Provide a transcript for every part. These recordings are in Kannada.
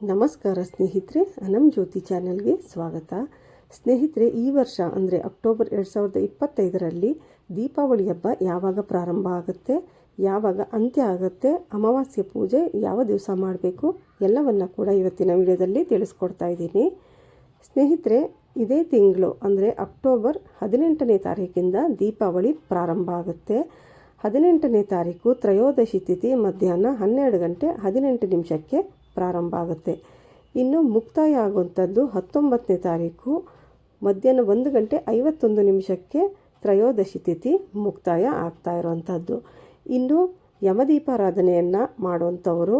ನಮಸ್ಕಾರ ಸ್ನೇಹಿತರೆ, ಅನಮ್ ಜ್ಯೋತಿ ಚಾನೆಲ್ಗೆ ಸ್ವಾಗತ. ಸ್ನೇಹಿತರೆ, ಈ ವರ್ಷ ಅಂದರೆ ಅಕ್ಟೋಬರ್ ಎರಡು ಸಾವಿರದ ಇಪ್ಪತ್ತೈದರಲ್ಲಿ ದೀಪಾವಳಿ ಹಬ್ಬ ಯಾವಾಗ ಪ್ರಾರಂಭ ಆಗುತ್ತೆ, ಯಾವಾಗ ಅಂತ್ಯ ಆಗುತ್ತೆ, ಅಮಾವಾಸ್ಯೆ ಪೂಜೆ ಯಾವ ದಿವಸ ಮಾಡಬೇಕು ಎಲ್ಲವನ್ನು ಕೂಡ ಇವತ್ತಿನ ವಿಡಿಯೋದಲ್ಲಿ ತಿಳಿಸ್ಕೊಡ್ತಾ ಇದ್ದೀನಿ. ಸ್ನೇಹಿತರೆ, ಇದೇ ತಿಂಗಳು ಅಂದರೆ ಅಕ್ಟೋಬರ್ ಹದಿನೆಂಟನೇ ತಾರೀಕಿಂದ ದೀಪಾವಳಿ ಪ್ರಾರಂಭ ಆಗುತ್ತೆ. ಹದಿನೆಂಟನೇ ತಾರೀಕು ತ್ರಯೋದಶಿ ತಿಥಿ ಮಧ್ಯಾಹ್ನ ಹನ್ನೆರಡು ಗಂಟೆ ಹದಿನೆಂಟು ನಿಮಿಷಕ್ಕೆ ಪ್ರಾರಂಭ ಆಗುತ್ತೆ. ಇನ್ನು ಮುಕ್ತಾಯ ಆಗುವಂಥದ್ದು ಹತ್ತೊಂಬತ್ತನೇ ತಾರೀಕು, ಮಧ್ಯಾಹ್ನ ಒಂದು ಗಂಟೆ ಐವತ್ತೊಂದು ನಿಮಿಷಕ್ಕೆ ತ್ರಯೋದಶಿ ತಿಥಿ ಮುಕ್ತಾಯ ಆಗ್ತಾ ಇರುವಂಥದ್ದು. ಇನ್ನು ಯಮದೀಪಾರಾಧನೆಯನ್ನು ಮಾಡುವಂಥವರು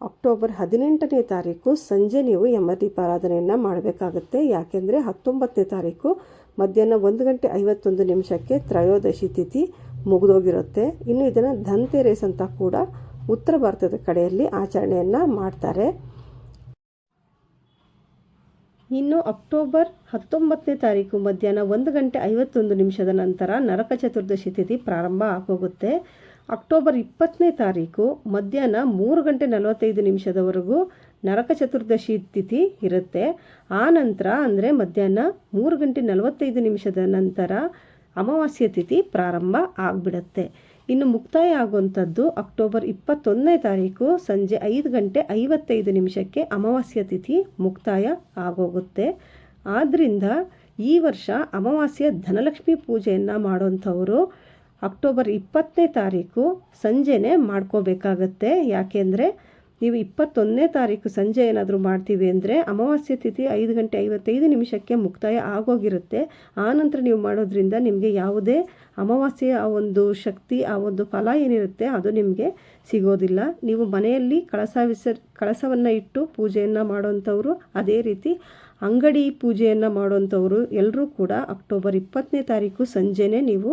ಅಕ್ಟೋಬರ್ ಹದಿನೆಂಟನೇ ತಾರೀಕು ಸಂಜೆ ನೀವು ಯಮದೀಪಾರಾಧನೆಯನ್ನು ಮಾಡಬೇಕಾಗುತ್ತೆ. ಯಾಕೆಂದರೆ ಹತ್ತೊಂಬತ್ತನೇ ತಾರೀಕು ಮಧ್ಯಾಹ್ನ ಒಂದು ಗಂಟೆ ಐವತ್ತೊಂದು ನಿಮಿಷಕ್ಕೆ ತ್ರಯೋದಶಿ ತಿಥಿ ಮುಗಿದೋಗಿರುತ್ತೆ. ಇನ್ನು ಇದನ್ನು ಧನ್ತೆರೇಸ್ ಅಂತ ಕೂಡ ಉತ್ತರ ಭಾರತದ ಕಡೆಯಲ್ಲಿ ಆಚರಣೆಯನ್ನು ಮಾಡ್ತಾರೆ. ಇನ್ನು ಅಕ್ಟೋಬರ್ ಹತ್ತೊಂಬತ್ತನೇ ತಾರೀಕು ಮಧ್ಯಾಹ್ನ ಒಂದು ಗಂಟೆ ಐವತ್ತೊಂದು ನಿಮಿಷದ ನಂತರ ನರಕ ಚತುರ್ದಶಿ ತಿಥಿ ಪ್ರಾರಂಭ ಆಗೋಗುತ್ತೆ. ಅಕ್ಟೋಬರ್ ಇಪ್ಪತ್ತನೇ ತಾರೀಕು ಮಧ್ಯಾಹ್ನ ಮೂರು ಗಂಟೆ ನಲವತ್ತೈದು ನಿಮಿಷದವರೆಗೂ ನರಕ ಚತುರ್ದಶಿ ತಿಥಿ ಇರುತ್ತೆ. ಆ ನಂತರ ಅಂದರೆ ಮಧ್ಯಾಹ್ನ ಮೂರು ಗಂಟೆ ನಲವತ್ತೈದು ನಿಮಿಷದ ನಂತರ ಅಮಾವಾಸ್ಯ ತಿಥಿ ಪ್ರಾರಂಭ ಆಗಿಬಿಡತ್ತೆ. ಇನ್ನು ಮುಕ್ತಾಯ ಆಗುವಂಥದ್ದು ಅಕ್ಟೋಬರ್ ಇಪ್ಪತ್ತೊಂದನೇ ತಾರೀಕು ಸಂಜೆ ಐದು ಗಂಟೆ ಐವತ್ತೈದು ನಿಮಿಷಕ್ಕೆ ಅಮಾವಾಸ್ಯ ತಿಥಿ ಮುಕ್ತಾಯ ಆಗೋಗುತ್ತೆ. ಆದ್ದರಿಂದ ಈ ವರ್ಷ ಅಮಾವಾಸ್ಯ ಧನಲಕ್ಷ್ಮಿ ಪೂಜೆಯನ್ನು ಮಾಡೋಂಥವರು ಅಕ್ಟೋಬರ್ ಇಪ್ಪತ್ತನೇ ತಾರೀಕು ಸಂಜೆನೇ ಮಾಡ್ಕೋಬೇಕಾಗತ್ತೆ. ಯಾಕೆಂದರೆ ನೀವು ಇಪ್ಪತ್ತೊಂದನೇ ತಾರೀಕು ಸಂಜೆ ಏನಾದರೂ ಮಾಡ್ತೀವಿ ಅಂದರೆ ಅಮಾವಾಸ್ಯೆ ತಿಥಿ ಐದು ಗಂಟೆ ಐವತ್ತೈದು ನಿಮಿಷಕ್ಕೆ ಮುಕ್ತಾಯ ಆಗೋಗಿರುತ್ತೆ. ಆ ನಂತರ ನೀವು ಮಾಡೋದ್ರಿಂದ ನಿಮಗೆ ಯಾವುದೇ ಅಮಾವಾಸ್ಯೆಯ ಆ ಒಂದು ಶಕ್ತಿ, ಆ ಒಂದು ಫಲ ಏನಿರುತ್ತೆ ಅದು ನಿಮಗೆ ಸಿಗೋದಿಲ್ಲ. ನೀವು ಮನೆಯಲ್ಲಿ ಕಳಸ ವಿಸರ್, ಕಳಸವನ್ನು ಇಟ್ಟು ಪೂಜೆಯನ್ನು ಮಾಡೋವಂಥವ್ರು ಅದೇ ರೀತಿ. ಅಂಗಡಿ ಪೂಜೆಯನ್ನು ಮಾಡೋವಂಥವ್ರು ಎಲ್ಲರೂ ಕೂಡ ಅಕ್ಟೋಬರ್ ಇಪ್ಪತ್ತನೇ ತಾರೀಕು ಸಂಜೆನೇ ನೀವು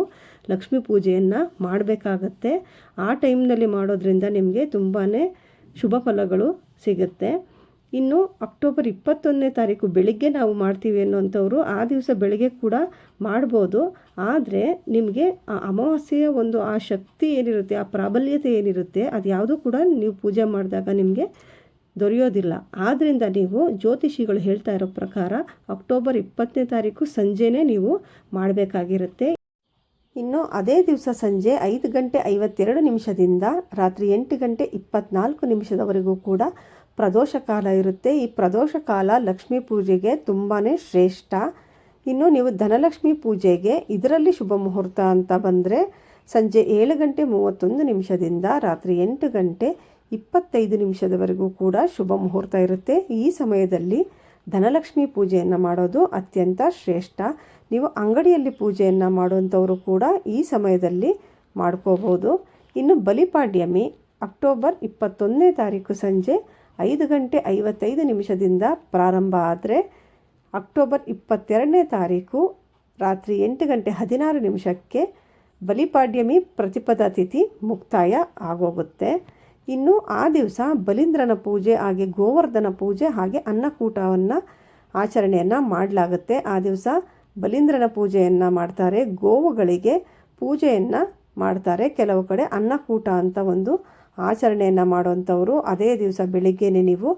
ಲಕ್ಷ್ಮೀ ಪೂಜೆಯನ್ನು ಮಾಡಬೇಕಾಗತ್ತೆ. ಆ ಟೈಮ್ನಲ್ಲಿ ಮಾಡೋದ್ರಿಂದ ನಿಮಗೆ ತುಂಬಾ ಶುಭ ಫಲಗಳು ಸಿಗುತ್ತೆ. ಇನ್ನು ಅಕ್ಟೋಬರ್ ಇಪ್ಪತ್ತೊಂದನೇ ತಾರೀಕು ಬೆಳಿಗ್ಗೆ ನಾವು ಮಾಡ್ತೀವಿ ಅನ್ನೋಂಥವ್ರು ಆ ದಿವಸ ಬೆಳಗ್ಗೆ ಕೂಡ ಮಾಡ್ಬೋದು. ಆದರೆ ನಿಮಗೆ ಆ ಅಮಾವಾಸ್ಯೆಯ ಒಂದು ಆ ಶಕ್ತಿ ಏನಿರುತ್ತೆ, ಆ ಪ್ರಾಬಲ್ಯತೆ ಏನಿರುತ್ತೆ, ಅದು ಯಾವುದೂ ಕೂಡ ನೀವು ಪೂಜೆ ಮಾಡಿದಾಗ ನಿಮಗೆ ದೊರೆಯೋದಿಲ್ಲ. ಆದ್ದರಿಂದ ನೀವು ಜ್ಯೋತಿಷಿಗಳು ಹೇಳ್ತಾ ಇರೋ ಪ್ರಕಾರ ಅಕ್ಟೋಬರ್ ಇಪ್ಪತ್ತನೇ ತಾರೀಕು ಸಂಜೆನೇ ನೀವು ಮಾಡಬೇಕಾಗಿರುತ್ತೆ. ಇನ್ನು ಅದೇ ದಿವಸ ಸಂಜೆ ಐದು ಗಂಟೆ ಐವತ್ತೆರಡು ನಿಮಿಷದಿಂದ ರಾತ್ರಿ ಎಂಟು ಗಂಟೆ ಇಪ್ಪತ್ನಾಲ್ಕು ನಿಮಿಷದವರೆಗೂ ಕೂಡ ಪ್ರದೋಷ ಕಾಲ ಇರುತ್ತೆ. ಈ ಪ್ರದೋಷ ಕಾಲ ಲಕ್ಷ್ಮೀ ಪೂಜೆಗೆ ತುಂಬಾ ಶ್ರೇಷ್ಠ. ಇನ್ನು ನೀವು ಧನಲಕ್ಷ್ಮಿ ಪೂಜೆಗೆ ಇದರಲ್ಲಿ ಶುಭ ಮುಹೂರ್ತ ಅಂತ ಬಂದರೆ ಸಂಜೆ ಏಳು ಗಂಟೆ ಮೂವತ್ತೊಂದು ನಿಮಿಷದಿಂದ ರಾತ್ರಿ ಎಂಟು ಗಂಟೆ ಇಪ್ಪತ್ತೈದು ನಿಮಿಷದವರೆಗೂ ಕೂಡ ಶುಭ ಮುಹೂರ್ತ ಇರುತ್ತೆ. ಈ ಸಮಯದಲ್ಲಿ ಧನಲಕ್ಷ್ಮಿ ಪೂಜೆಯನ್ನು ಮಾಡೋದು ಅತ್ಯಂತ ಶ್ರೇಷ್ಠ. ನೀವು ಅಂಗಡಿಯಲ್ಲಿ ಪೂಜೆಯನ್ನು ಮಾಡುವಂಥವರು ಕೂಡ ಈ ಸಮಯದಲ್ಲಿ ಮಾಡ್ಕೋಬೋದು. ಇನ್ನು ಬಲಿಪಾಡ್ಯಮಿ ಅಕ್ಟೋಬರ್ ಇಪ್ಪತ್ತೊಂದನೇ ತಾರೀಕು ಸಂಜೆ ಐದು ಗಂಟೆ ಐವತ್ತೈದು ನಿಮಿಷದಿಂದ ಪ್ರಾರಂಭ ಆದರೆ ಅಕ್ಟೋಬರ್ ಇಪ್ಪತ್ತೆರಡನೇ ತಾರೀಕು ರಾತ್ರಿ ಎಂಟು ಗಂಟೆ ಹದಿನಾರು ನಿಮಿಷಕ್ಕೆ ಬಲಿಪಾಡ್ಯಮಿ ಪ್ರತಿಪದ ತಿಥಿ ಮುಕ್ತಾಯ ಆಗೋಗುತ್ತೆ. ಇನ್ನು ಆ ದಿವಸ ಬಲೀಂದ್ರನ ಪೂಜೆ ಹಾಗೆ ಗೋವರ್ಧನ ಪೂಜೆ ಹಾಗೆ ಅನ್ನಕೂಟವನ್ನು ಆಚರಣೆಯನ್ನು ಮಾಡಲಾಗುತ್ತೆ. ಆ ದಿವಸ ಬಲೀಂದ್ರನ ಪೂಜೆಯನ್ನು ಮಾಡ್ತಾರೆ, ಗೋವುಗಳಿಗೆ ಪೂಜೆಯನ್ನು ಮಾಡ್ತಾರೆ. ಕೆಲವು ಕಡೆ ಅನ್ನಕೂಟ ಅಂತ ಒಂದು ಆಚರಣೆಯನ್ನು ಮಾಡುವಂಥವರು ಅದೇ ದಿವಸ ಬೆಳಿಗ್ಗೆನೇ ನೀವು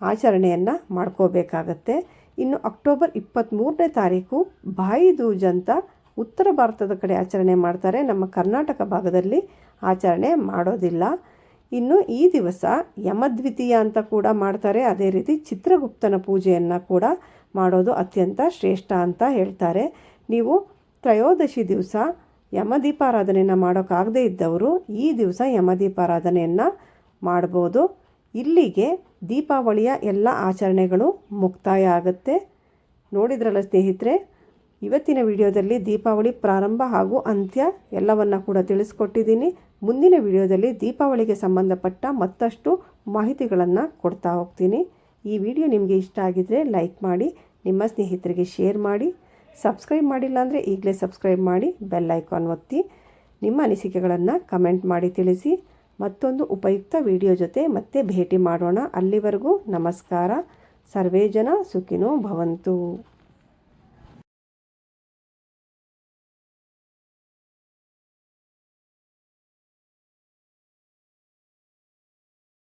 ಆಚರಣೆಯನ್ನು ಮಾಡ್ಕೋಬೇಕಾಗತ್ತೆ. ಇನ್ನು ಅಕ್ಟೋಬರ್ ಇಪ್ಪತ್ತ್ಮೂರನೇ ತಾರೀಕು ಬಾಯಿ ದೂಜ್ ಅಂತ ಉತ್ತರ ಭಾರತದ ಕಡೆ ಆಚರಣೆ ಮಾಡ್ತಾರೆ. ನಮ್ಮ ಕರ್ನಾಟಕ ಭಾಗದಲ್ಲಿ ಆಚರಣೆ ಮಾಡೋದಿಲ್ಲ. ಇನ್ನು ಈ ದಿವಸ ಯಮದ್ವಿತೀಯ ಅಂತ ಕೂಡ ಮಾಡ್ತಾರೆ. ಅದೇ ರೀತಿ ಚಿತ್ರಗುಪ್ತನ ಪೂಜೆಯನ್ನು ಕೂಡ ಮಾಡೋದು ಅತ್ಯಂತ ಶ್ರೇಷ್ಠ ಅಂತ ಹೇಳ್ತಾರೆ. ನೀವು ತ್ರಯೋದಶಿ ದಿವಸ ಯಮದೀಪಾರಾಧನೆಯನ್ನು ಮಾಡೋಕ್ಕಾಗದೇ ಇದ್ದವರು ಈ ದಿವಸ ಯಮದೀಪಾರಾಧನೆಯನ್ನು ಮಾಡ್ಬೋದು. ಇಲ್ಲಿಗೆ ದೀಪಾವಳಿಯ ಎಲ್ಲ ಆಚರಣೆಗಳು ಮುಕ್ತಾಯ ಆಗುತ್ತೆ. ನೋಡಿದ್ರಲ್ಲ ಸ್ನೇಹಿತರೆ, ಇವತ್ತಿನ ವಿಡಿಯೋದಲ್ಲಿ ದೀಪಾವಳಿ ಪ್ರಾರಂಭ ಹಾಗೂ ಅಂತ್ಯ ಎಲ್ಲವನ್ನು ಕೂಡ ತಿಳಿಸ್ಕೊಟ್ಟಿದ್ದೀನಿ. ಮುಂದಿನ ವಿಡಿಯೋದಲ್ಲಿ ದೀಪಾವಳಿಗೆ ಸಂಬಂಧಪಟ್ಟ ಮತ್ತಷ್ಟು ಮಾಹಿತಿಗಳನ್ನು ಕೊಡ್ತಾ ಹೋಗ್ತೀನಿ. ಈ ವಿಡಿಯೋ ನಿಮಗೆ ಇಷ್ಟ ಆಗಿದರೆ ಲೈಕ್ ಮಾಡಿ, ನಿಮ್ಮ ಸ್ನೇಹಿತರಿಗೆ ಶೇರ್ ಮಾಡಿ, ಸಬ್ಸ್ಕ್ರೈಬ್ ಮಾಡಿಲ್ಲ ಅಂದರೆ ಈಗಲೇ ಸಬ್ಸ್ಕ್ರೈಬ್ ಮಾಡಿ, ಬೆಲ್ ಐಕಾನ್ ಒತ್ತಿ, ನಿಮ್ಮ ಅನಿಸಿಕೆಗಳನ್ನು ಕಮೆಂಟ್ ಮಾಡಿ ತಿಳಿಸಿ. ಮತ್ತೊಂದು ಉಪಯುಕ್ತ ವಿಡಿಯೋ ಜೊತೆ ಮತ್ತೆ ಭೇಟಿ ಮಾಡೋಣ. ಅಲ್ಲಿವರೆಗೂ ನಮಸ್ಕಾರ. ಸರ್ವೇ ಜನ ಸುಖಿನೋ ಭವಂತು.